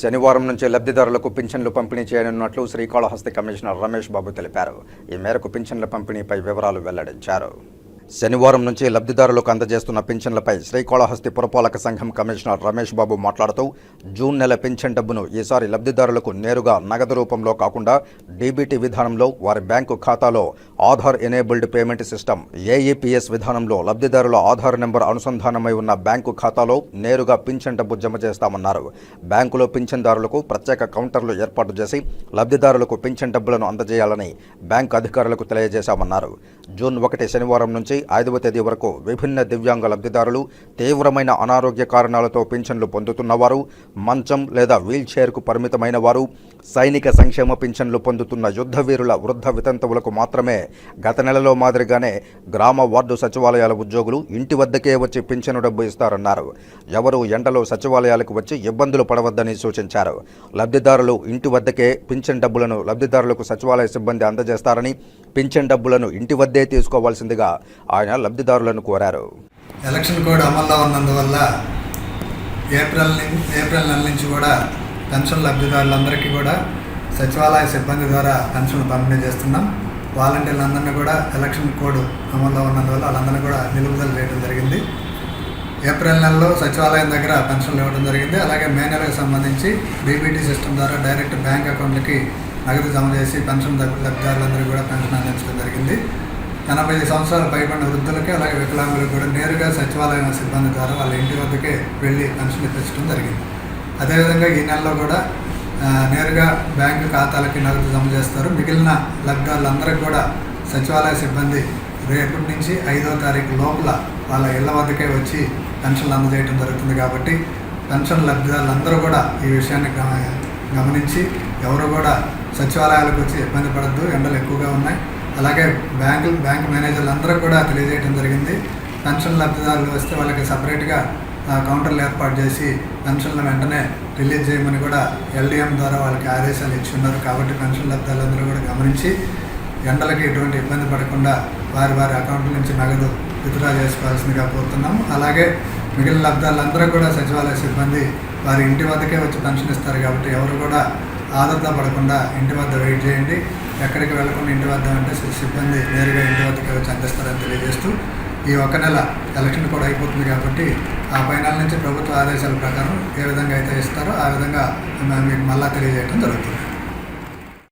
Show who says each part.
Speaker 1: శనివారం నుంచి లబ్ధిదారులకు పింఛన్లు పంపిణీ చేయనున్నట్లు శ్రీకాళహస్తి కమిషనర్ రమేష్ బాబు తెలిపారు. ఈ మేరకు పింఛన్ల పంపిణీపై వివరాలు వెల్లడించారు. శనివారం నుంచి లబ్ధిదారులకు అందజేస్తున్న పింఛన్లపై శ్రీకాళహస్తి పురపాలక సంఘం కమిషనర్ రమేష్ బాబు మాట్లాడుతూ జూన్ నెల పింఛన్ డబ్బును ఈసారి లబ్ధిదారులకు నేరుగా నగదు రూపంలో కాకుండా డీబీటీ విధానంలో వారి బ్యాంకు ఖాతాలో Aadhaar enabled payment system AEPS విధానంలో లబ్ధిదారుల ఆధార్ నెంబర్ అనుసంధానమై ఉన్న బ్యాంకు ఖాతాలో నేరుగా పింఛన్ డబ్బు జమ చేస్తామన్నారు. బ్యాంకులో పింఛన్దారులకు ప్రత్యేక కౌంటర్లు ఏర్పాటు చేసి లబ్ధిదారులకు పింఛన్ డబ్బులను అందజేయాలని బ్యాంకు అధికారులకు తెలియజేశామన్నారు. జూన్ ఒకటి శనివారం నుంచి ఐదవ తేదీ వరకు విభిన్న దివ్యాంగ లబ్ధిదారులు తీవ్రమైన అనారోగ్య కారణాలతో పింఛన్లు పొందుతున్నవారు మంచం లేదా వీల్చైర్కు పరిమితమైన వారు సైనిక సంక్షేమ పింఛన్లు పొందుతున్న యుద్ధ వీరుల వృద్ధ వితంతువులకు మాత్రమే గత నెలలో మాదిరిగానే గ్రామ వార్డు సచివాలయాల ఉద్యోగులు ఇంటి వద్దకే వచ్చి పింఛను డబ్బు ఇస్తారన్నారు. ఎవరు ఎండలో సచివాలయాలకు వచ్చి ఇబ్బందులు పడవద్దని సూచించారు. లబ్ధిదారులు ఇంటి వద్దకే పింఛన్ డబ్బులను లబ్ధిదారులకు సచివాలయ సిబ్బంది అందజేస్తారని పింఛన్ డబ్బులను ఇంటి వద్దే తీసుకోవాల్సిందిగా ఆయన లబ్ధిదారులను కోరారు.
Speaker 2: ఎలక్షన్ కోడ్ అమల్లో ఉన్నందువల్ల ఏప్రిల్ ఏప్రిల్ నెల నుంచి కూడా పెన్షన్ లబ్ధిదారులందరికీ కూడా సచివాలయ సిబ్బంది ద్వారా పెన్షన్ పంపిణీ చేస్తున్నాం. వాలంటీర్లందరినీ కూడా ఎలక్షన్ కోడ్ అమల్లో ఉన్నందువల్ల వాళ్ళందరినీ కూడా నిలుపుదల చేయడం జరిగింది. ఏప్రిల్ నెలలో సచివాలయం దగ్గర పెన్షన్లు ఇవ్వడం జరిగింది. అలాగే మే నెలకు సంబంధించి బీబీటీ సిస్టమ్ ద్వారా డైరెక్ట్ బ్యాంక్ అకౌంట్లకి నగదు జమ చేసి పెన్షన్ లబ్ధిదారులందరికీ కూడా పెన్షన్ అందించడం జరిగింది. ఎనభై ఐదు సంవత్సరాలు పైబడిన వృద్ధులకి అలాగే వికలాంగులకు కూడా నేరుగా సచివాలయం సిబ్బంది ద్వారా వాళ్ళ ఇంటి వద్దకే వెళ్ళి పెన్షన్ ఇప్పించడం జరిగింది. అదేవిధంగా ఈ నెలలో కూడా నేరుగా బ్యాంకు ఖాతాలకి నగదు జమ చేస్తారు. మిగిలిన లబ్ధిదారులందరికీ కూడా సచివాలయ సిబ్బంది రేపటి నుంచి ఐదో తారీఖు లోపల వాళ్ళ ఇళ్ళ వద్దకే వచ్చి పెన్షన్లు అందజేయడం జరుగుతుంది కాబట్టి పెన్షన్ లబ్ధిదారులందరూ కూడా ఈ విషయాన్ని గమ- గమనించి ఎవరు కూడా సచివాలయాలకు వచ్చి ఇబ్బంది పడద్దు ఎండలు ఎక్కువగా ఉన్నాయి. అలాగే బ్యాంకు బ్యాంక్ మేనేజర్లు అందరూ కూడా తెలియజేయడం జరిగింది. పెన్షన్ లబ్ధిదారులు వస్తే వాళ్ళకి సపరేట్గా కౌంటర్లు ఏర్పాటు చేసి పెన్షన్లు వెంటనే రిలీజ్ చేయమని కూడా ఎల్డిఎం ద్వారా వాళ్ళకి ఆదేశాలు ఇచ్చి ఉన్నారు. కాబట్టి పెన్షన్ లబ్ధాలందరూ కూడా గమనించి ఎండలకి ఎటువంటి ఇబ్బంది పడకుండా వారి వారి అకౌంట్ల నుంచి నగదు విత్డ్రా చేసుకోవాల్సిందిగా కోరుతున్నాము. అలాగే మిగిలిన లబ్ధాలందరూ కూడా సచివాలయ సిబ్బంది వారి ఇంటి వద్దకే వచ్చి పెన్షన్ ఇస్తారు కాబట్టి ఎవరు కూడా ఆదరత పడకుండా ఇంటి వద్ద వెయిట్ చేయండి. ఎక్కడికి వెళ్ళకుండా ఇంటి వద్ద అంటే సిబ్బంది నేరుగా ఇంటి వద్దకే వచ్చి అందిస్తారని తెలియజేస్తూ ఈ ఒక్క నెల ఎలక్షన్ కూడా అయిపోతుంది కాబట్టి ఆ పై నుంచి ప్రభుత్వ ఆదేశాల ప్రకారం ఏ విధంగా అయితే ఇస్తారో ఆ విధంగా మీకు మళ్ళా తెలియజేయడం జరుగుతుంది.